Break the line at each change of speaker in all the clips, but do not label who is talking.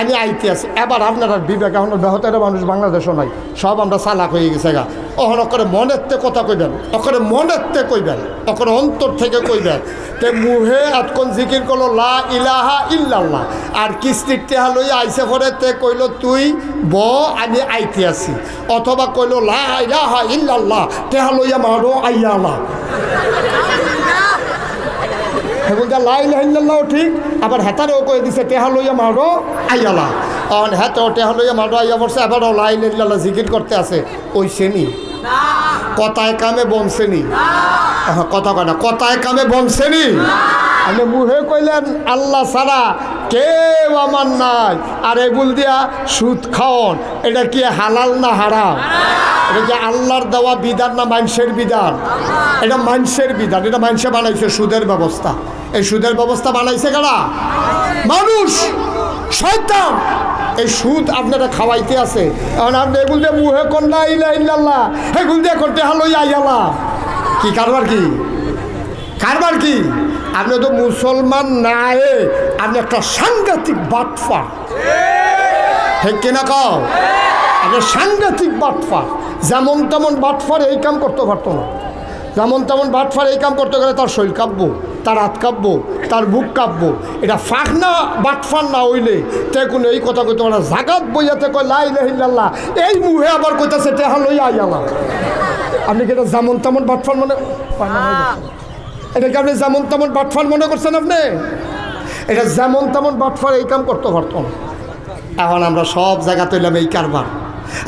আমি আইতে আছি এবার আপনার আর বিবেক, এখন বেহতের মানুষ বাংলাদেশও নাই। সব আমরা চালাক হয়ে গেছে গা। ওখানে করে মনের তে কথা কইবেন, অকরে মনের তে কইবেন ওখানে অন্তর থেকে কইবেন তে মুহে এতক্ষণ জিকির করল, লা ইলাহা ইল্লাল্লাহ। আর কিস্তির টেহা লই আইসে পরে তে কইলো, তুই ব, আমি আইতে আছি অথবা কইলো, লা ইলাহা ইল্লাল্লাহ। টেহা লইয়া মারো আইয়ালা। হেবুলটা লাই লাইল্লাহ ঠিক, আবার হেতারেও কয়ে দিছে, টেহা লইয়া মারো আইয়ালা। অন হেতেও টেহা লইয়া মারো আইয়া পড়ছে আবারও লাই লাইল্লাহ জিকির করতে আছে। ওই শ্রেণি কথায় কামে বনছেনি কথা না কথায় কামে বনছেনি আমি মুহে কইলেন, আল্লাহ সারা কেউ আমার নাই। আর এগুল দিয়া, সুদ খাওন, এটা কি হালাল না হারাম? এটা কি আল্লাহর দেওয়া বিধান না মানুষের বিধান? এটা মানুষের বিধান, এটা মানুষে বানাইছে সুদের ব্যবস্থা। এই সুদের ব্যবস্থা বানাইছে কারা? মানুষ, শয়তান। এই সুদ আপনারা খাওয়াইতে আছে। এখন আপনি এগুল দিয়ে মুহে কন্যা ইলা ইল্লাল্লাহ। এগুল দিয়ে করতে হালো আইয়ালা কি কারবার কি? কারবার কি? আপনি তো মুসলমান নাই আপনি একটা সাংঘাতিক বাটফা। ঠিক কিনা কও? আপনি সাংঘাতিক বাটফা। যেমন তেমন বাটফার এই কাম করতে পারতো না। যেমন তেমন বাটফার এই কাম করতে গেলে তার শৈল কাব্য তার হাত কাব্য তার বুক কাব্য এটা ফাঁকনা বাটফার না হইলে। তে কোনো এই কথা কইতে পারে জাগাত বইয়াতে কয় লাই লাহিল্লাহ এই মুহে আবার কইতাছে টেহা লই আইয়ালা আপনি কি এটা যেমন তেমন বাটফার মনে এটা কি আপনি যেমন তেমন বাটফার মনে করছেন আপনি? এটা যেমন তেমন বাটফার এই কাম করতে পারতাম। এখন আমরা সব জায়গা তৈলাম এই কারবার।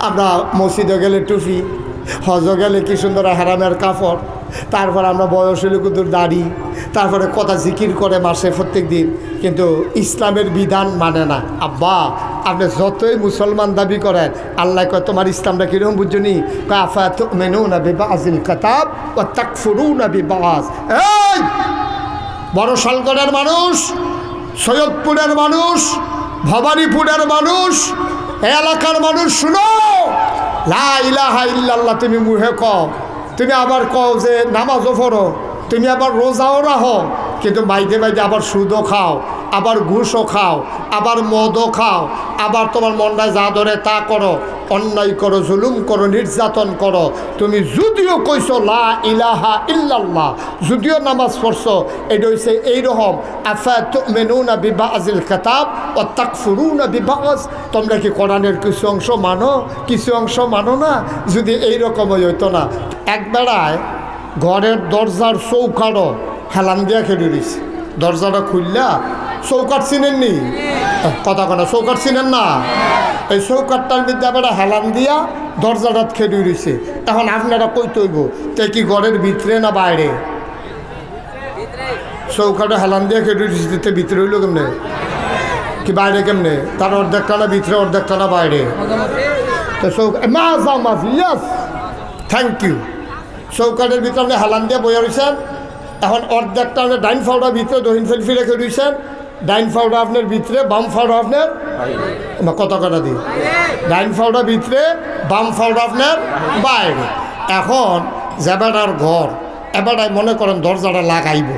আমরা মসজিদে গেলে টুপি হজ গেলে কি সুন্দর হারামের কাপড় তারপর আমরা বয়স হলে দাড়ি, তারপরে কথা জিকির করে মাসে প্রত্যেক দিন কিন্তু ইসলামের বিধান মানে না। আব্বা, আপনি যতই মুসলমান দাবি করেন, আল্লাহ কয়, তোমার ইসলামটা কীরকম বুঝছনি কাফা মেনু না বিবা আজিল কাতাব ও তাকফুরু না বিবাস এই! বড় শালগড়ের মানুষ, সৈয়দপুরের মানুষ, ভবানীপুরের মানুষ, এলাকার মানুষ, শুনো! লা ইলাহা ইল্লাল্লাহ, তুমি মুহে কও। তুমি আবার কও যে নামাজও পড়ো, তুমি আবার রোজাও রাখো, কিন্তু মাইদে মাইদে আবার সুদও খাও। আবার ঘুষও খাও, আবার মদও খাও, আবার তোমার মনটায় যা ধরে তা করো। অন্যায় করো, জুলুম করো, নির্যাতন করো। তুমি যদিও কইছো, লা ইলাহা ইল্লাল্লাহ যদিও নামাজ পড়ছো, এটা হচ্ছে এইরকম মেনু না বিবাহ আজিল খেতাব ও তাকফুরু না বিবাস তোমরা কি কোরআনের কিছু অংশ মানো? কিছু অংশ মানো না? যদি এইরকম হইতো না। এক বেড়ায় ঘরের দরজার চৌকারও হেলান দিয়া খেলে দিছে। দরজাটা খুললা চৌকাট চিনেননি? কথা কথা চৌকাট চিনেন না? এই চৌকাটটার মধ্যে আবার হেলান দিয়া দরজাটা খেলে দিছে এখন আপনারা কই তৈব? তাই কি ঘরের ভিতরে না বাইরে? চৌকাটা হেলান দিয়ে খেলে দিচ্ছে ভিতরে হইল কেমনে? কি বাইরে কেমনে? তার অর্ধেকটা না ভিতরে অর্ধেকটা না বাইরে? তো চৌক মাছ মাছ ইয়াস থ্যাংক ইউ চৌকাটের ভিতরে হেলান দিয়ে বইয়া রয়েছেন এখন অর্ধেকটা ডাইন ফাউডার ভিতরে দহিন সেলফি রেখে রয়েছেন ডাইন ফাউডার আপনার ভিতরে বাম ফাউডার আপনার? না কত কটা দিই ডাইন ফাউডার ভিতরে বাম ফাউডার আপনার? বাইরে। এখন যেবাটার ঘর এবারটাই মনে করেন দরজাটা লাগাইব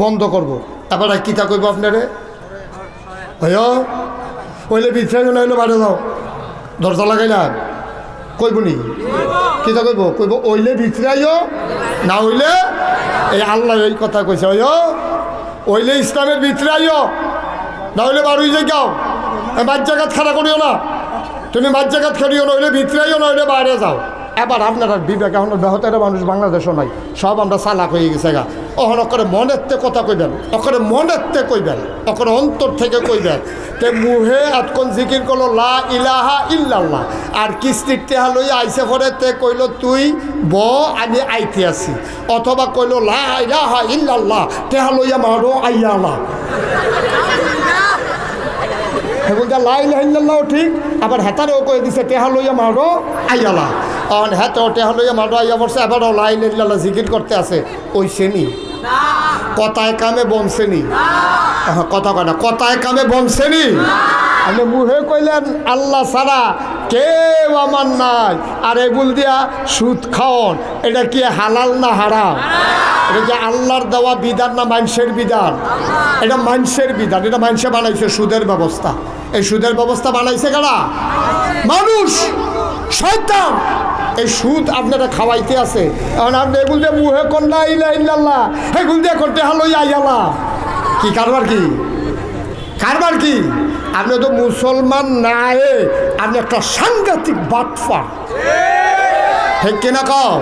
বন্ধ করব। এবারটাই কিতা করব আপনারে? হইয় হইলে ভিতরে না হইলে বাইরে যাও। দরজা লাগাই না কইব নি? কিতা কইব? কইব ওইলে ভিতরে আইও না হইলে এই আল্লাহ এই কথা কইছে ওই ওইলে ইসলামের ভিতরে আইও না হইলে বারুই যাও মাঝ জায়গাত খারাপ করিও না। তুমি মাঝ জায়গাত খেলিও না হইলে ভিতরে আইও না হইলে বাইরে যাও। এবার আপনারা বিবেক এখন বেহতের মানুষ বাংলাদেশও নাই। সব আমরা চালাক হয়ে গেছে গা। ওখানে অকরে মনের তে কথা কইবেন, অকরে মনের তে কইবেন, অকরে অন্তর থেকে কইবেন, তে মুহে আতকন জিকির করল, লা ইলাহা ইল্লাল্লাহ। আর কিস্তির টেহা লই আইসে পরে তে কইলো, তুই ব, আমি আইতে আছি। অথবা কইলো, লা ইলাহা ইল্লাল্লাহ। টেহা লইয়া মারো আইয়ালা হেবুলটা লাই লাহিল্লাহ ঠিক। আবার হেতারেও কয়ে দিছে, টেহা লইয়া মারো, আইয়ালা। অন হেতেও টেহা লইয়া মারো, আইয়া পড়ছে আবারও লাই লাল্লাহ জিকির করতে আছে, ওই শ্রেণি। কথায় কামে বনছেনি কথা কয় না, কথায় কামে বনছেনি আপনি মুহে কইলেন, আল্লাহ সারা কেউ আমার নাই। আর এগুল দিয়া, সুদ খাওন, এটা কি হালাল না হারাম? এটা কি আল্লাহর দেওয়া বিধান না মানুষের বিধান? এটা মানুষের বিধান, এটা মানুষে বানাইছে সুদের ব্যবস্থা। এই সুদের ব্যবস্থা বানাইছে কারা? মানুষ, শয়তান। এই সুদ আপনারা খাওয়াইতে আছে। এখন আপনি এগুল দিয়ে মুহে কন্যা ইলা ইল্লাল্লাহ, এগুল দিয়ে করতে হালো আইয়ালা কি কারবার কি? কারবার কি? আপনি তো মুসলমান না আপনি একটা সাংঘাতিক বাটফার ঠিক কিনা কও?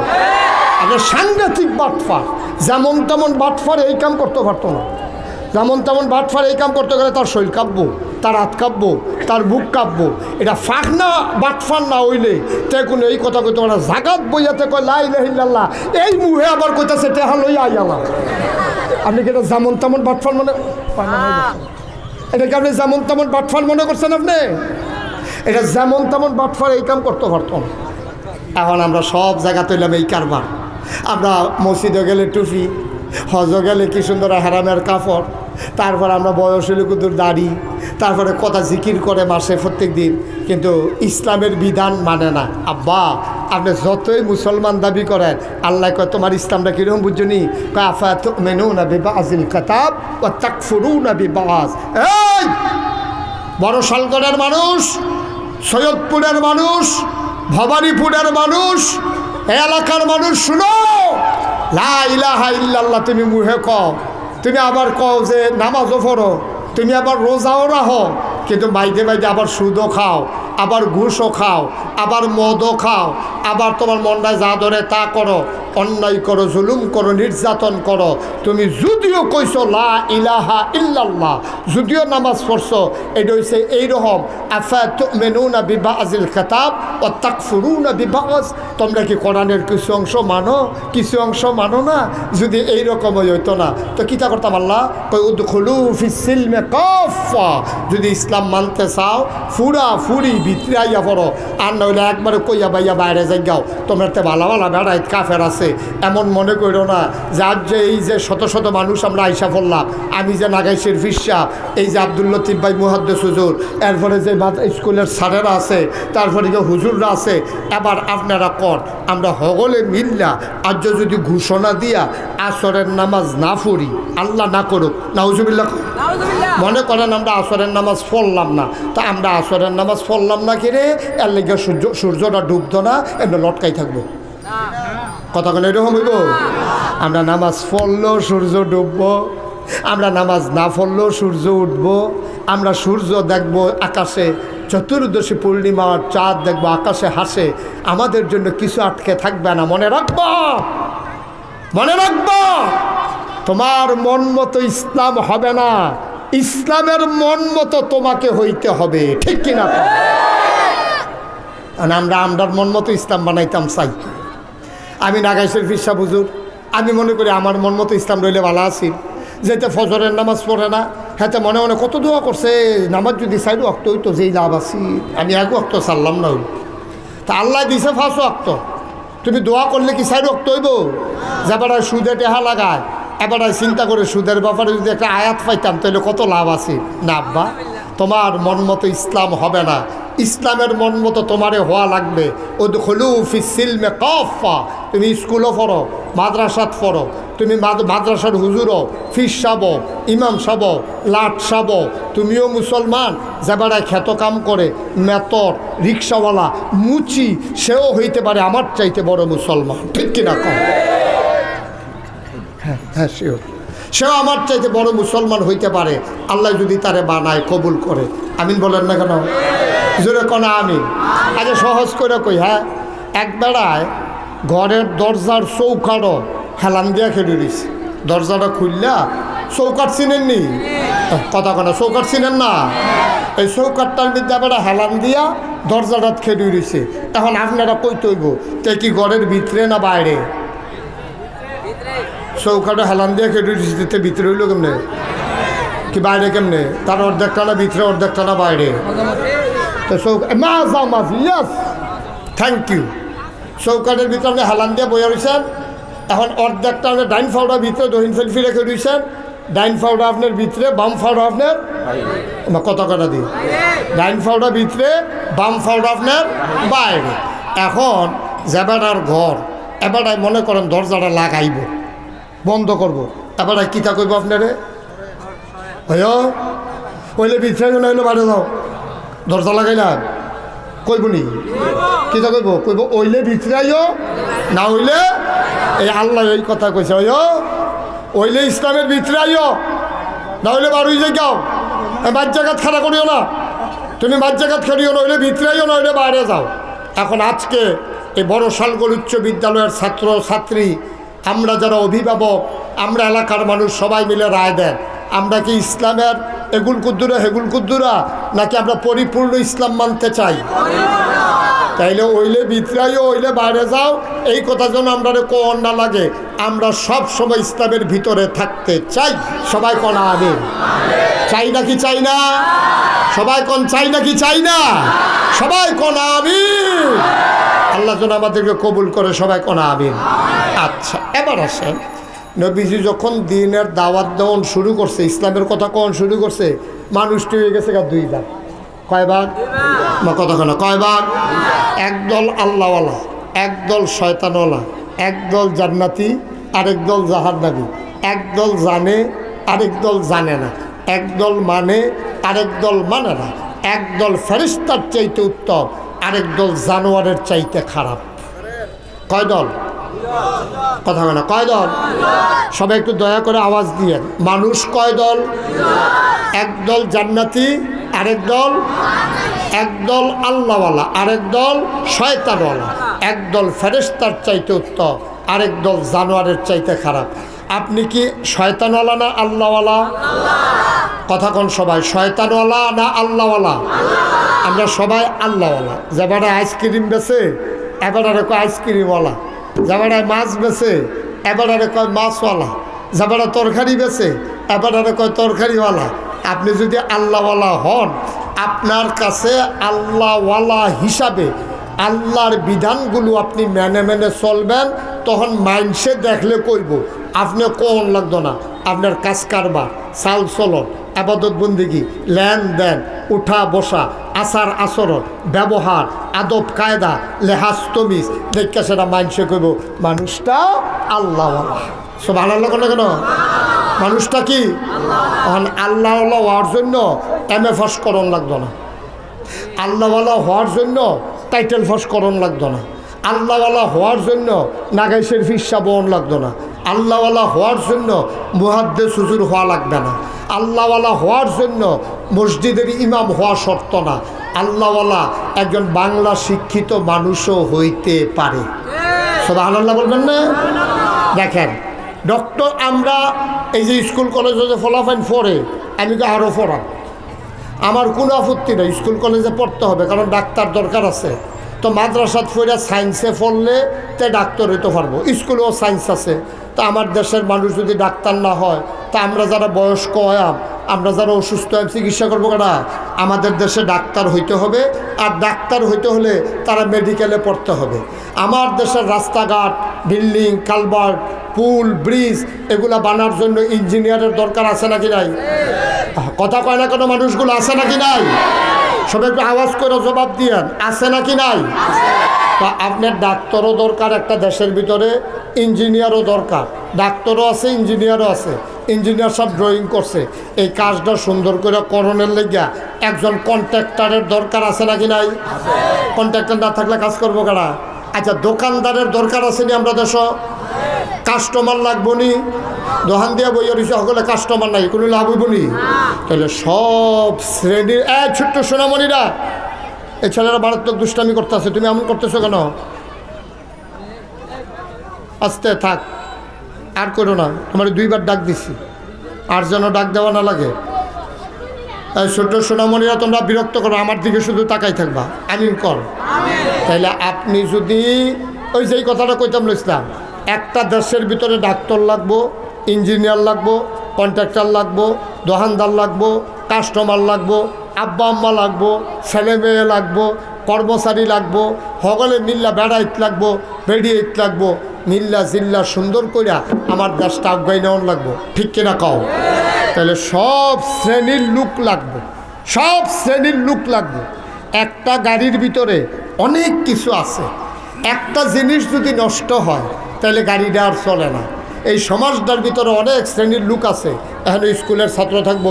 আপনি সাংঘাতিক বাটফার যেমন তেমন বাটফার এই কাম করতে পারতো না। যেমন তেমন বাটফার এই কাম করতে গেলে তার শরীর কাঁপবো, তার হাত কাঁপবো, তার বুক কাঁপবো। এটা ফাঁক না বাটফার না হইলে তে কোনো এই কথা কইতে পারে জাগাত বইয়াতে কয় লাই লাহিল্লাহ এই মুহে আবার কইতাছে টেহা লইয়া আইয়ালা আপনি কি এটা যেমন তেমন বাটফার মনে এটাকে আপনি যেমন তেমন বাটফার মনে করছেন আপনি? এটা যেমন তেমন বাটফার এই কাম করতে পারতাম এখন আমরা সব জায়গা তৈলাম এই কারবার। আমরা মসজিদে গেলে টুপি হজ গেলে কি সুন্দর হারামের কাপড় তারপর আমরা বয়স হলে দাড়ি, তারপরে কথা জিকির করে মাসে প্রত্যেক দিন কিন্তু ইসলামের বিধান মানে না। আব্বা, আপনি যতই মুসলমান দাবি করেন, আল্লাহ কয়, তোমার ইসলামটা কীরকম বুঝছনি কাফা মেনু না বিবাজিল কাতাব ও তাকফুরু না বিবাজ। এই! বড় সালগড়ের মানুষ, সৈয়দপুরের মানুষ, ভবানীপুরের মানুষ এলাকার মানুষ, শুনো! লা তুমি মুহে কও। তুমি আবার কও যে নামাজও পড়ো, তুমি আবার রোজাও রাখো, কিন্তু মাইদে মাইদে আবার সুদও খাও, আবার ঘুষও খাও, আবার মদও খাও, আবার তোমার মনটায় যা ধরে তা করো। অন্যায় করো, জুলুম করো, নির্যাতন করো। তুমি যদিও কইছো লা ইলাহা ইল্লাল্লাহ, যদিও নামাজ পড়ছো, এটা হইছে এইরকম, আফা মেনুনা বিবাজিল খেতাব ও তাকফুরুনা বিবাজ। তোমরা কি কোরআনের কিছু অংশ মানো? কিছু অংশ মানো না? যদি এইরকম হইতো না। তো কিতা করতাম আল্লাহ? কই উদখুলু ফিসিলমে কফা যদি ইসলাম মানতে চাও, ফুরা ফুরি ভিতরে আইয়া পড়ো। আর নইলে একবারে কইয়া বাইয়া বাইরে যাই গাও তোমরা তো ভালো ভালো বেড়াই কাফের আছে। এমন মনে করো না যে আজ যে এই যে শত শত মানুষ আমরা আইসা পড়লাম আমি যে নাগাইশের ফিসা এই যে আব্দুল লতিফ ভাই মুহাদ্দেস হুজুর এরপরে যে স্কুলের স্যারেরা আছে তারপরে যে হুজুররা আছে এবার আপনারা কর আমরা হগলে মিল্লা আজ যদি ঘোষণা দিয়া আসরের নামাজ না পড়ি আল্লাহ না করুক নাউজুবিল্লাহ মনে করেন আমরা আসরের নামাজ পড়লাম না তা আমরা আসরের নামাজ পড়লাম না কিরে এর লেগে সূর্য সূর্যটা ডুবতো না এমনি লটকাই থাকব। কেন এরকম হইব? আমরা নামাজ পড়লেও সূর্য ডুববো, আমরা নামাজ না পড়লেও সূর্য উঠব, আমরা সূর্য দেখব আকাশে, চতুর্দশী পূর্ণিমার চাঁদ দেখব আকাশে হাসে, আমাদের জন্য কিছু আটকে থাকবে না। মনে রাখবা? মনে রাখবা? তোমার মন মতো ইসলাম হবে না। ইসলামের মন মতো তোমাকে হইতে হবে। ঠিক কিনা? আমরা আমরার মন মতো ইসলাম বানাইতাম, চাই। আমি নাগাইশের ফিসা বুঝুর আমি মনে করি আমার মন মতো ইসলাম রইলে ভালো আছি। যেতে ফজরের নামাজ পড়ে না হ্যাঁ মনে মনে কত দোয়া করছে নামাজ যদি সাইড অক্ত হইতো, যেই লাভ আছি, আমি এক অক্ত সারলাম না। তা আল্লাহ দিছে ফাঁস অক্ত তুমি দোয়া করলে কি সাইড অক্ত হইব? যাবার সুদে টেহা লাগায় এবার চিন্তা করে সুদের ব্যাপারে যদি একটা আয়াত পাইতাম, তাহলে কত লাভ আছে? না, আব্বা। তোমার মন মতো ইসলাম হবে না। ইসলামের মন মতো তোমারে হওয়া লাগবে। ফিসিলমে কফা তুমি স্কুলও পড়ো, মাদ্রাসাত পড়ো, তুমি মাদ- মাদ্রাসার হুজুরও, ফিস সাব ইমাম সাব লাট সাব তুমিও মুসলমান যাবারায় খ্যাত কাম করে, মেতর, রিক্সাওয়ালা, মুচি, সেও হইতে পারে আমার চাইতে বড় মুসলমান। ঠিক কিনা কম হ্যাঁ হ্যাঁ শিওর সেও আমার চাইতে বড় মুসলমান হইতে পারে, আল্লাহ যদি তারে বানায়, কবুল করে। আমিন বলেন না কেন? জোরে কোন আমিন। আগে সহজ করে কই হ্যাঁ? এক বেড়ায় ঘরের দরজার চৌকারও হেলান দিয়া খেলে দিছে দরজাটা খুললা চৌকাট চিনেননি? কথা কথা চৌকাট চিনেন না? এই চৌকাটটার মধ্যে বেড়া হেলান দিয়া দরজাটা খেলে দিছে এখন আপনারা কই তৈব তে কি ঘরের ভিতরে না বাইরে? চৌকাটা হেলান দিয়ে কেটে দিতে ভিতরে হইল কেমনে? কি বাইরে কেমনে? তার অর্ধেকটা না ভিতরে অর্ধেকটা না বাইরে তো চৌকা মাছ মাছ ইয়াস থ্যাংক ইউ চৌকাটের ভিতরে আপনি হেলান দিয়ে বইয়া রয়েছেন এখন অর্ধেকটা আপনি ডাইন ফাউডার ভিতরে দহিন ফেলফি রেখে রয়েছেন ডাইন ফাউডার আপনার ভিতরে বাম ফাউডার আপনার কত কথা দিই ডাইন ফাউডার ভিতরে বাম ফাউডার আপনার বাইরে এখন যেবাটার ঘর এবারটাই মনে করেন দরজাটা লাগাইব। বন্ধ করব। এবারটাই কিতা করব আপনারে? হইও হইলে ভিতরে হইলে বাইরে যাও। দরজা লাগাই না কইব নি? কিতা কইব? কইব ওইলে ভিতরাইও না হইলে এই আল্লাহ এই কথা কইছে ওই ওইলে ইসলামের ভিতরাইও না হইলে বারুই যে যাও বাদ জায়গাত খাড়া করিও না। তুমি বাদ জায়গাত খেলিও না ভিতরাইও না হইলে বাইরে যাও। এখন আজকে এই বড় শালগোল উচ্চ বিদ্যালয়ের ছাত্র ছাত্রী আমরা যারা অভিভাবক, আমরা এলাকার মানুষ সবাই মিলে রায় দেন। আমরা কি ইসলামের এগুল কুদ্দুরা, হেগুল কুদ্দুরা, নাকি আমরা পরিপূর্ণ ইসলাম মানতে চাই? তাইলে ওইলে বিতরাইও ওইলে বাইরে যাও, এই কথা যেন আমরা কোন না লাগে। আমরা সব সময় ইসলামের ভিতরে থাকতে চাই। সবাই কনা আমি চাই নাকি চাই না? সবাই কোন চাই নাকি চাই না? সবাই কনা আমি আল্লাহ যেন আমাদেরকে কবুল করে, সবাই কনা আমিন। আচ্ছা এবার আসেন। নবীজি যখন দিনের দাওয়াত দেওয়ান শুরু করছে, ইসলামের কথা কখন শুরু করছে মানুষটি হয়ে গেছে গা দুই ভাগ। কয়বার বা কতক্ষণ কয়বার একদল আল্লাহওয়ালা একদল শয়তানওয়ালা একদল জান্নাতি, আরেক দল জাহান্নাবি একদল জানে, আরেক দল জানে না। একদল মানে আরেক দল মানে না। একদল ফেরিস্তার চাইতে উত্তম। আরেক দল জানোয়ারের চাইতে খারাপ। কয় দল? কথা না। কয় দল? সবাই একটু দয়া করে আওয়াজ দিয়ে। মানুষ কয় দল? একদল জান্নাতি, আরেক দল একদল আল্লাহওয়ালা, আরেক দল শয়তানওয়ালা। একদল ফেরেস্তার চাইতে উত্তম, আরেক দল জানোয়ারের চাইতে খারাপ। আপনি কি শয়তানওয়ালা না আল্লাহওয়ালা? কথা কোন সবাই, শয়তানওয়ালা না আল্লাহওয়ালা? আমরা সবাই আল্লাহওয়ালা। যেবারে আইসক্রিম বেছে এবারে কয় আইসক্রিমওয়ালা। যেবারে মাছ বেছে এবারে কয় মাছওয়ালা। যেবারে তরকারি বেছে এবারে কয় তরকারিওয়ালা। আপনি যদি আল্লাহওয়ালা হন, আপনার কাছে আল্লাহওয়ালা হিসাবে আল্লাহর বিধানগুলো আপনি মেনে মেনে চলবেন, তখন মাইন্ডসে দেখলে কইব, আপনি কোন লাগতো না? আপনার কাজ কারবার, চাল চলন, আবাদত বন্দিগি, লেনদেন, উঠা বসা, আচার আচরণ, ব্যবহার, আদব কায়দা, লেহাজ তমিজ, দেখা সেটা মাইন্ডসে কইব, মানুষটা আল্লাহওয়ালা সব আল্লাহ কেন কেন? মানুষটা কি? আল্লাহ হওয়ার জন্য এম এ ফার্স্ট লাগতো না। আল্লাহওয়ালা হওয়ার জন্য টাইটেল ফার্স্ট করণ লাগতো না। আল্লাহওয়ালা হওয়ার জন্য নাগাইশের ফিসা বহন লাগতো না। আল্লাহওয়ালা হওয়ার জন্য মুহাদ্দে সুজুর হওয়া লাগবে না। আল্লাহওয়ালা হওয়ার জন্য মসজিদের ইমাম হওয়া শর্ত না। আল্লাহওয়ালা একজন বাংলা শিক্ষিত মানুষও হইতে পারে। সদা আল্লাহ বলবেন না? দেখেন ডক্টর আমরা এই যে স্কুল কলেজে ফলাফাইন পড়ে, আমি তো আরও পড়ান আমার কোনো আপত্তি নেই, স্কুল কলেজে পড়তে হবে, কারণ ডাক্তার দরকার আছে। তো মাদ্রাসাত ফইরা সায়েন্সে পড়লে তে ডাক্তার হইতে পারব, স্কুলেও সায়েন্স আছে। তা আমার দেশের মানুষ যদি ডাক্তার না হয়, তা আমরা যারা বয়স্ক হয়াম আমরা যারা অসুস্থ হয়াম চিকিৎসা করব কেনা? আমাদের দেশে ডাক্তার হইতে হবে, আর ডাক্তার হইতে হলে তারা মেডিকেলে পড়তে হবে। আমার দেশের রাস্তাঘাট, বিল্ডিং, কালভার্ট, পুল, ব্রিজ, এগুলা বানার জন্য ইঞ্জিনিয়ারের দরকার আছে নাকি নাই? কথা কয় না কোনো মানুষগুলো, আছে নাকি নাই? সবাই একটু আওয়াজ করে জবাব দিয়েন, আছে নাকি নাই? তা আপনার ডাক্তারও দরকার একটা দেশের ভিতরে ইঞ্জিনিয়ারও দরকার, ডাক্তারও আছে, ইঞ্জিনিয়ারও আছে, ইঞ্জিনিয়ার সব ড্রয়িং করছে। এই কাজটা সুন্দর করে করণের লেগিয়া একজন কন্ট্রাক্টারের দরকার আছে নাকি নাই? কন্ট্রাক্টর না থাকলে কাজ করব কারা আচ্ছা দোকানদারের দরকার আছে নি আমরা দেশ? কাস্টমার লাগবো নি? দোকান দিয়া রয়েছে সকলে কাস্টমার নাই, কোনো লাভ হইব নি? তাহলে সব শ্রেণির এ ছোট্ট সোনামণিরা, এই ছেলেরা মারাত্মক দুষ্টামি করতেছে, তুমি এমন করতেছো কেন? আস্তে থাক। আর করো না, তোমার দুইবার ডাক দিছি। আর যেন ডাক দেওয়া না লাগে। ছোট্ট সোনামণিরা, তোমরা বিরক্ত করো, আমার দিকে শুধু তাকাই থাকবা। আমিন কর। তাইলে আপনি যদি ওই যেই কথাটা কইতাম ইসলাম একটা দেশের ভিতরে ডাক্তার লাগবো, ইঞ্জিনিয়ার লাগবো, কন্ট্রাক্টর লাগবো দোকানদার লাগবো, কাস্টমার লাগবো আব্বা আম্মা লাগবো ছেলে মেয়ে লাগবো কর্মচারী লাগবো সকলে মিল্লা বেড়াইত লাগবো বেড়িয়েত লাগবো, মিল্লা জিল্লা সুন্দর কইরা আমার দেশটা আগাই নেওয়ান লাগবো। ঠিক কিনা কও? তাহলে সব শ্রেণির লুক লাগবে, সব শ্রেণির লুক লাগবে। একটা গাড়ির ভিতরে অনেক কিছু আছে। একটা জিনিস যদি নষ্ট হয়, তাহলে গাড়িটা আর চলে না। এই সমাজটার ভিতরে অনেক শ্রেণির লোক আছে। এখানে স্কুলের ছাত্র থাকব,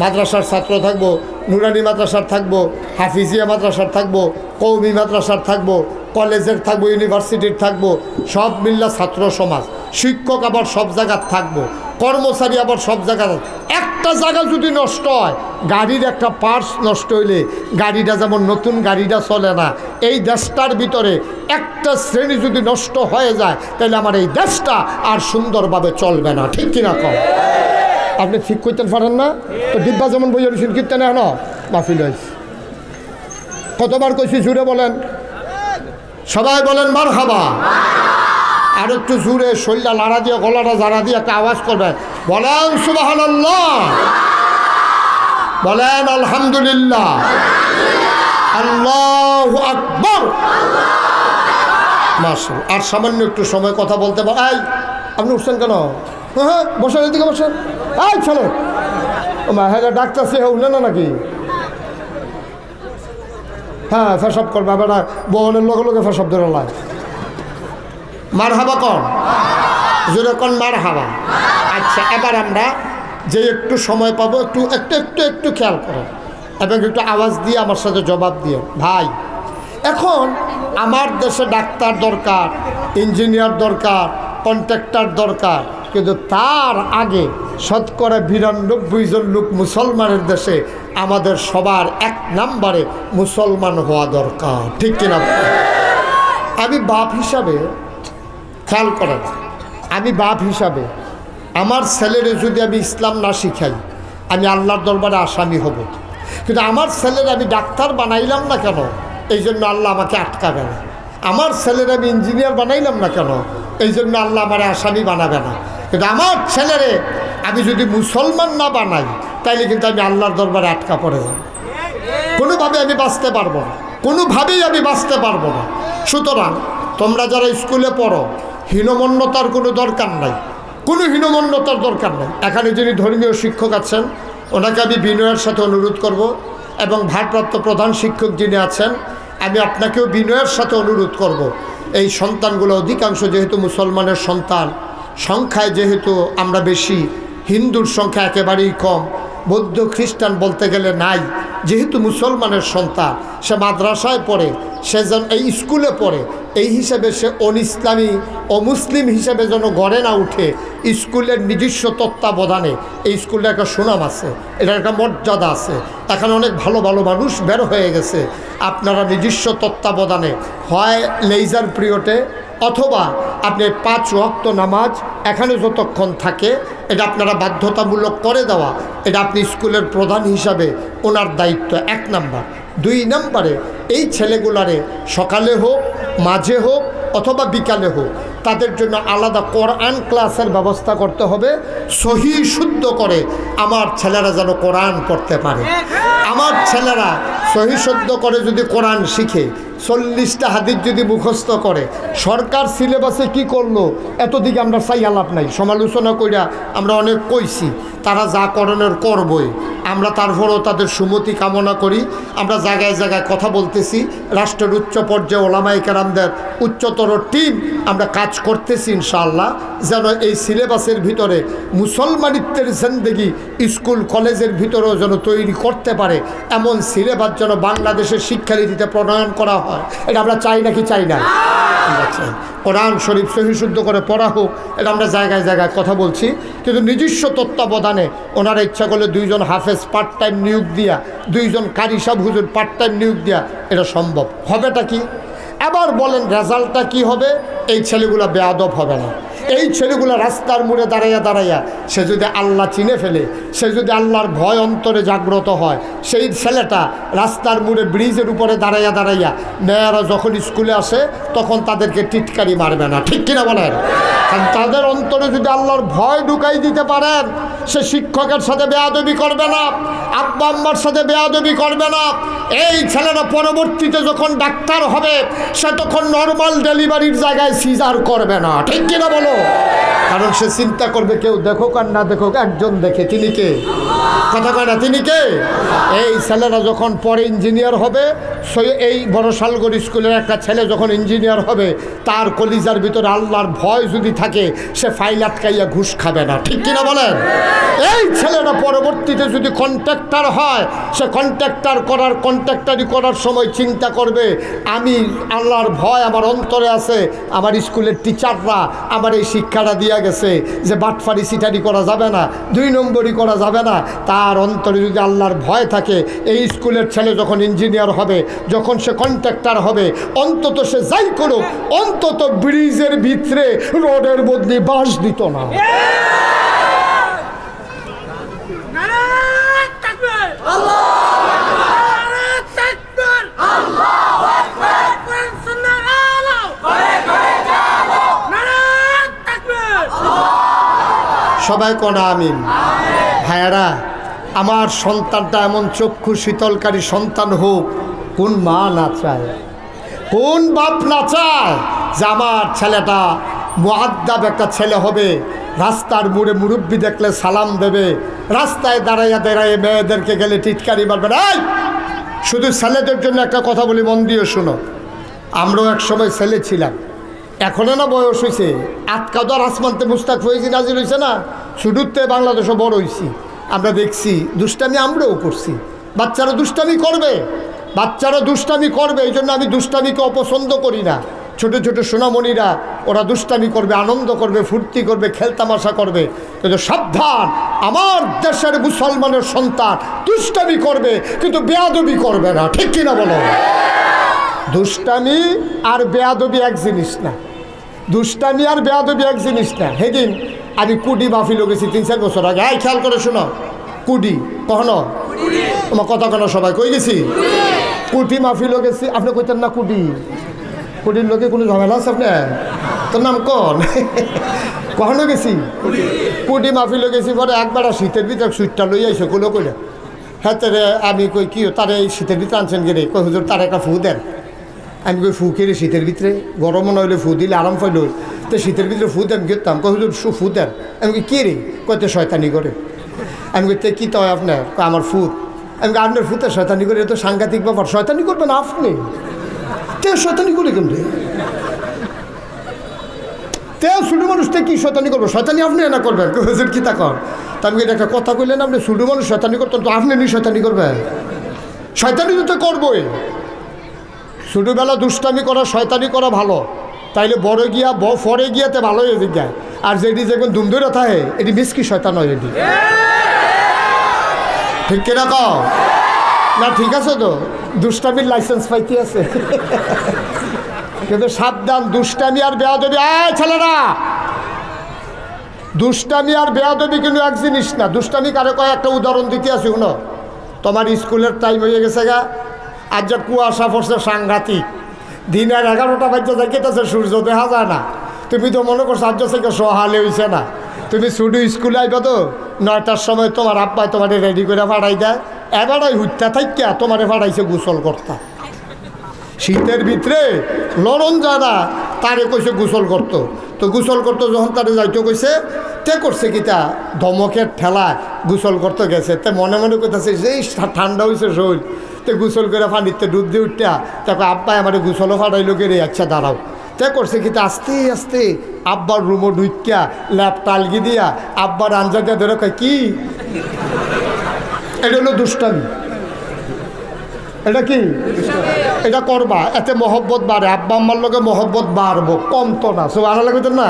মাদ্রাসার ছাত্র থাকব, নুরানি মাদ্রাসার থাকব, হাফিজিয়া মাদ্রাসার থাকব, কৌমি মাদ্রাসার থাকব, কলেজের থাকব, ইউনিভার্সিটির থাকব, সব মিল্লা ছাত্র সমাজ। শিক্ষক আবার সব জায়গার থাকব। কর্মচারী আবার সব জায়গার একটা জায়গা যদি নষ্ট হয়, গাড়ির একটা পার্টস নষ্ট হইলে গাড়িটা যেমন নতুন গাড়িটা চলে না, এই দেশটার ভিতরে একটা শ্রেণি যদি নষ্ট হয়ে যায়, তাহলে আমার এই দেশটা আর সুন্দরভাবে চলবে না। ঠিক কিনা কম? আপনি ঠিক করতে পারেন না? তো ডিব্বা যেমন বই রয়েছেন কীর্তন হেন মাফিল হয়েছে। কতবার কইছি, জুড়ে বলেন? সবাই বলেন মার খাবা আর একটু জুড়ে শরীরটা লাড়া দিয়ে, গলাটা জাড়া দিয়ে একটা আওয়াজ করবেন বলেন সুবাহান বলেন, আলহামদুলিল্লাহ। আল্লাহ আকবর। আর সামান্য একটু সময় কথা বলতে পার আপনি উঠছেন কেন? হ্যাঁ হ্যাঁ বসেন, এদিকে বসেন। এই ছেলে মা হ্যাঁ ডাক্তার সে উঠলে না নাকি? হ্যাঁ ফেসব করবে, বেটা, বহনের লগে লগে ফেসব ধরে লাই মার হাবা কন জোরে কন মার হাবা আচ্ছা এবার আমরা যে একটু সময় পাবো, একটু একটু একটু একটু খেয়াল করো এবং একটু আওয়াজ দিয়ে আমার সাথে জবাব দিয়ে ভাই, এখন আমার দেশে ডাক্তার দরকার, ইঞ্জিনিয়ার দরকার, কন্ট্রাক্টর দরকার, কিন্তু তার আগে শতকরা বিরানব্বই জন লোক মুসলমানের দেশে আমাদের সবার এক নাম্বারে মুসলমান হওয়া দরকার। ঠিক কিনা? আমি বাপ হিসাবে খেয়াল করেন, আমি বাপ হিসাবে, আমার ছেলেরে যদি আমি ইসলাম না শিখাই, আমি আল্লাহর দরবারে আসামি হব। কিন্তু আমার ছেলের আমি ডাক্তার বানাইলাম না কেন? এই জন্য আল্লাহ আমাকে আটকাবে না। আমার ছেলের আমি ইঞ্জিনিয়ার বানাইলাম না কেন? এই জন্য আল্লাহ আমার আসামি বানাবে না। কিন্তু আমার ছেলেরে আমি যদি মুসলমান না বানাই, তাইলে কিন্তু আমি আল্লাহর দরবারে আটকা পড়ে যাব। কোনোভাবে আমি বাঁচতে পারব না। কোনোভাবেই আমি বাঁচতে পারব না। সুতরাং তোমরা যারা স্কুলে পড়ো হীনমন্যতার কোনো দরকার নাই। কোনো হীনমন্যতার দরকার নাই। এখানে যিনি ধর্মীয় শিক্ষক আছেন, ওনাকে আমি বিনয়ের সাথে অনুরোধ করব এবং ভারপ্রাপ্ত প্রধান শিক্ষক যিনি আছেন, আমি আপনাকেও বিনয়ের সাথে অনুরোধ করব। এই সন্তানগুলো অধিকাংশ যেহেতু মুসলমানের সন্তান, সংখ্যায় যেহেতু আমরা বেশি, হিন্দুর সংখ্যা একেবারেই কম, বৌদ্ধ, খ্রিস্টান বলতে গেলে নাই। যেহেতু মুসলমানের সন্তান, সে মাদ্রাসায় পড়ে, সে যেন এই স্কুলে পড়ে এই হিসেবে সে অন ইসলামী অমুসলিম হিসেবে যেন গড়ে না উঠে স্কুলের নিজস্ব তত্ত্বাবধানে। এই স্কুলের একটা সুনাম আছে, এটার একটা মর্যাদা আছে। এখানে অনেক ভালো ভালো মানুষ বের হয়ে গেছে। আপনারা নিজস্ব তত্ত্বাবধানে, হয় লেজার পিরিয়ডে অথবা আপনি পাঁচ ওয়াক্ত নামাজ এখানে যতক্ষণ থাকে, এটা আপনারা বাধ্যতামূলক করে দেওয়া। এটা আপনি স্কুলের প্রধান হিসাবে ওনার দায়িত্ব, এক নাম্বার। দুই নাম্বারে এই ছেলেগুলারে সকালে হোক মাঝে হোক অথবা বিকালে হোক, তাদের জন্য আলাদা কোরআন ক্লাসের ব্যবস্থা করতে হবে, সহি শুদ্ধ করে আমার ছেলেরা যেন কোরআন করতে পারে। আমার ছেলেরা সহি শুদ্ধ করে যদি কোরআন শিখে চল্লিশটা হাদিস যদি মুখস্থ করে, সরকার সিলেবাসে কি করল? এতদিকে আমরা চাই আলাপ নাই, সমালোচনা কইরা আমরা অনেক কইছি, তারা যা করণের করবই। আমরা তারপরেও তাদের সুমতি কামনা করি, আমরা জায়গায় জায়গায় কথা বলতেছি, রাষ্ট্রের উচ্চ পর্যায়ে ওলামাই কেরামদের উচ্চতর টিম আমরা কাজ করতেছি ইনশাআল্লাহ, যেন এই সিলেবাসের ভিতরে মুসলমানিত্বের জিন্দেগি স্কুল, কলেজের ভিতরেও যেন তৈরি করতে পারে, এমন সিলেবাস যেন বাংলাদেশের শিক্ষানীতিতে প্রণয়ন করা হয়। এটা আমরা চাই নাকি চাই না? কোরআন শরীফ সহি শুদ্ধ করে পড়া হোক, এটা আমরা জায়গায় জায়গায় কথা বলছি। কিন্তু নিজস্ব তত্ত্বাবধানে ওনারা ইচ্ছা করলে দুইজন হাফেজ পার্ট টাইম নিয়োগ দিয়া, দুইজন কারি সাহ হুজুর পার্ট টাইম নিয়োগ দিয়া এটা সম্ভব। হবেটা কি? আবার বলেন রেজাল্টটা কি হবে? এই ছেলেগুলো বেয়াদব হবে না। এই ছেলেগুলো রাস্তার মোড়ে দাঁড়াইয়া দাঁড়াইয়া, সে যদি আল্লাহ চিনে ফেলে, সে যদি আল্লাহর ভয় অন্তরে জাগ্রত হয়, সেই ছেলেটা রাস্তার মোড়ে ব্রিজের উপরে দাঁড়াইয়া দাঁড়াইয়া, মেয়েরা যখন স্কুলে আসে, তখন তাদেরকে টিটকারি মারবে না। ঠিক কিনা বলেন? কারণ তাদের অন্তরে যদি আল্লাহর ভয় ঢুকাই দিতে পারেন, সে শিক্ষকের সাথে বেয়াদবি করবে না, আব্বা আম্মার সাথে বেয়াদবি করবে না। এই ছেলেরা পরবর্তীতে যখন ডাক্তার হবে, সে তখন নর্মাল ডেলিভারির জায়গায় সিজার করবে না। ঠিক কিনা বলো? কারণ সে চিন্তা করবে কেউ দেখুক আর না দেখুক, একজন দেখে। তিনি কে? কথা কয় না, তিনি কে? এই ছেলেরা যখন পরে ইঞ্জিনিয়ার হবে এই বড় শালগড় স্কুলের একটা ছেলে যখন ইঞ্জিনিয়ার হবে, তার কলিজার ভিতরে আল্লাহর ভয় যদি থাকে, সে ফাইল আটকাইয়া ঘুষ খাবে না। ঠিক কিনা বলেন? এই ছেলেরা পরবর্তীতে যদি কন্ট্রাক্টর হয়, সে কন্ট্রাক্টর করার কন্ট্রাক্টারি করার সময় চিন্তা করবে, আমি আল্লাহর ভয় আমার অন্তরে আছে, আমার স্কুলের টিচাররা আমার এই শিক্ষাটা দিয়া গেছে যে বাটফারি সিটারি করা যাবে না দুই নম্বরই করা যাবে না। তার অন্তরে যদি আল্লাহর ভয় থাকে এই স্কুলের ছেলে যখন ইঞ্জিনিয়ার হবে যখন সে কন্ট্রাক্টর হবে অন্তত সে যাই করুক অন্তত ব্রিজের ভিতরে রোডের বদলে বাস দিত না।
নারায়ণ
সবাই কনা আমিন। ভাইয়ারা, আমার সন্তানটা এমন চক্ষু শীতলকারী সন্তান হোক, কোন মা না চায়? কোন বাপ না চায় যে আমার ছেলেটা মহাদ্দাব একটা ছেলে হবে, রাস্তার মুড়ে মুরব্বি দেখলে সালাম দেবে, রাস্তায় দাঁড়াইয়া দাঁড়াইয়ে মেয়েদেরকে গেলে টিটকারি মারবে। এই! শুধু ছেলেদের জন্য একটা কথা বলি, মন দিয়ে শোনো। আমরাও এক সময় ছেলে ছিলাম। এখনও না বয়স হয়েছে আটকাদর আসমানতে মুস্তাক হয়েছি নাজির হয়েছে না শুধুতে বাংলাদেশও বড় হয়েছি আমরা দেখছি, দুষ্টামি আমরাও করছি। বাচ্চারা দুষ্টামি করবে। বাচ্চারা দুষ্টামি করবে এই জন্য আমি দুষ্টামিকে অপছন্দ করি না। ছোট ছোট সোনামণিরা, ওরা দুষ্টামি করবে, আনন্দ করবে, ফুর্তি করবে খেলতামাশা করবে। কিন্তু সাবধান, আমার দেশের মুসলমানের সন্তান দুষ্টামি করবে, কিন্তু বেয়াদবি করবে না। ঠিক কিনা বলো? দুষ্টামি আর বেয়াদবি এক জিনিস না। দুষ্টামি আর বেয়া বেয়াদবি এক জিনিস না। সেদিন আমি কুডি মাহফিল গেছি তিন চার বছর আগে। এই খেয়াল করে শোনো। কুডি, কখনো? তোমার কথা কেন সবাই কই গেছি? কুটি মাহফিল গেছি আপনি কইতেন না কুডি। কুডির লোকে কোনো ঝামেলা আছে আপনার? তোর নাম কন? কখনো গেছি? কুডি মাহফিল গেছি পরে একবার শীতের ভিতরে সুইটটা লই আইসো কোনো কইলে। হ্যাঁ আমি কই, কি তারে এই শীতের ভিতরে আনছেন গেলে কই হুজুর তার একটা ফু দেন। আমি কই ফু খেলে শীতের ভিতরে? গরমও হইলে ফু দিলে আরাম পাইল। তো শীতের ভিতরে ফু দেন গেতাম কই হুজুর, সু ফু দেন। আমি কই, কে রে? কইতে শয়তানি করে। আমি কই কি তো হয় আপনার আমার ফুত। আমি আপনার ফুতে শয়তানি করে তো সাংঘাতিক ব্যাপার। শয়তানি করবেন আপনি? তে শয়তানি করে কেমন? তে ছোটো মানুষটা কি শয়তানি করব? শয়তানি আপনি না করবেন? হুজুর, কি তা কর তা আমি একটা কথা কইলেন আপনি ছোটো মানুষ শয়তানি করতেন, তো আপনি নি শয়তানি করবেন? শয়তানি তো করবোই। ছোটোবেলা দুষ্টামি করা, শয়তানি করা ভালো। তাইলে বড় গিয়া, ব, ফরে গিয়াতে ভালো হয়ে যায়। আর যেটি যেমন দুম ধরে থাকে, এটি মিসকি শয়তান হয় এটি। ঠিক কিনা কও? না, ঠিক আছে তো? দুষ্টামির লাইসেন্স পাইতে আছে। কিন্তু সাবধান, দুষ্টামি আর বেয়া বেয়াদবি, আয় ছেলেরা! দুষ্টামি আর বেয়া বেয়াদবি কিন্তু এক জিনিস না। দুষ্টামি কারে কয়? একটা উদাহরণ দিতে আছি শুনো। তোমার স্কুলের টাইম হয়ে গেছে গা। আজ যে কুয়াশা পড়ছে সাংঘাতিক, দিনের এগারোটা বাজে দেখেতেছে সূর্য, দেখা যায় না। তুমি তো মনে করছ আজ থেকে সহালে হয়েছে না। তুমি শুধু স্কুলে আইবা তো, নয়টার সময় তোমার আব্বাই তোমারে রেডি করে ফাড়াই দেয়। এবারাই হুত্যা থাকিয়া তোমারে ফাড়াইছে গোসল করতা। শীতের ভিতরে লড়ন যারা তারে কইছে গোসল করতো। তো গোসল করতো যখন তারে যাইতে কইছে, তে করছে কি তা? ধমকের ঠেলায় গোসল করতে গেছে। তে মনে মনে কইতাছে যেই ঠান্ডা হয়েছে শরীর। তে গোসল করে পানিতে ডুব দিয়ে উঠটা তারপর আব্বাই আমার গোসলও ফাটাইলো রে? আচ্ছা দাঁড়াও। তে করছে কি তা, আস্তে আস্তে আব্বার রুমও ঢুকিয়া ল্যাপ টালগি দিয়া আব্বার আঞ্জা দিয়া ধরে কয়, কি? এটা হলো দুষ্টামি। এটা কি? এটা করবা। এতে মহব্বত বাড়ে। আব্বা আম্মার লগে মহব্বত বাড়বো। কম তো না। সব আনা লাগবে না?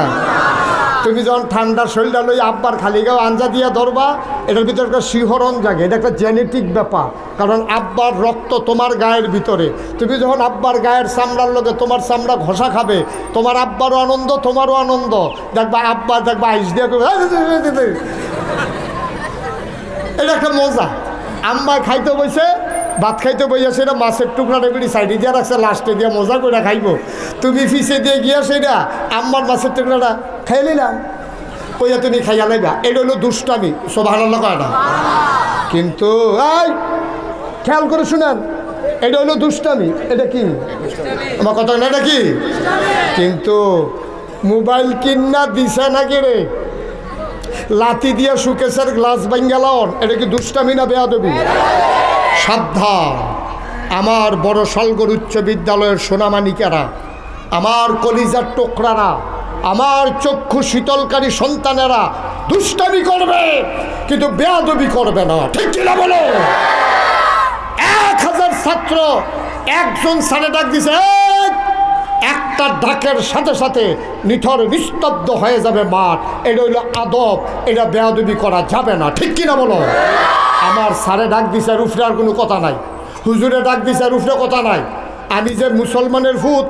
তুমি যখন ঠান্ডার শরীরটা লই আব্বার খালি গাও, আঞ্জা দিয়া ধরবা, এটার ভিতরে একটা শিহরণ জাগে, এটা একটা জেনেটিক ব্যাপার। কারণ আব্বার রক্ত তোমার গায়ের ভিতরে। তুমি যখন আব্বার গায়ের চামড়ার লগে তোমার চামড়া ঘষা খাবে, তোমার আব্বারও আনন্দ, তোমারও আনন্দ। দেখবা আব্বা, দেখবা আইস দিয়ে। এটা একটা মজা। আম্মা খাইতে বসে ভাত খাইতে বইয়া সেটা মাছের টুকরা টেকড়ি সাইডে দিয়ে রাখছে লাস্টে দিয়ে মজা করে খাইব। তুমি ফিসে দিয়ে গিয়া সেটা আম্মার মাছের টুকরাটা খাই নিলাম কইয়া তুমি খাইয়া লাইবা। এটা হলো দুষ্টামি ভালো কয় না কিন্তু, এই, খেয়াল করে শুনেন, এটা হলো দুষ্টামি। এটা কি? আমার কথা এটা কি? কিন্তু মোবাইল কিন্না দিছে নাকি রে? লাতি দিয়া সুকেশের গ্লাস বাঙ্গালাওন এটা কি দুষ্টামি না বেয়া বেয়াদবি? সাবধান আমার বড় সলগর উচ্চ বিদ্যালয়ের সোনামানিকেরা, আমার কলিজার টোকরারা, আমার চক্ষু শীতলকারী সন্তানেরা দুষ্টামি করবে, কিন্তু বেয়াদবি করবে না ঠিক কিনা বলো এক হাজার ছাত্র একজন সারে ডাক দিছে! একটা ডাকের সাথে সাথে নিথর নিস্তব্ধ হয়ে যাবে মাঠ। এটা হইল আদব, এটা বেয়াদবি করা যাবে না। ঠিক কিনা বলো? আমার সারে ডাক দিছে, রুফরার কোনো কথা নাই। হুজুরে ডাক দিছে, রুফরে কথা নাই। আমি যে মুসলমানের ভূত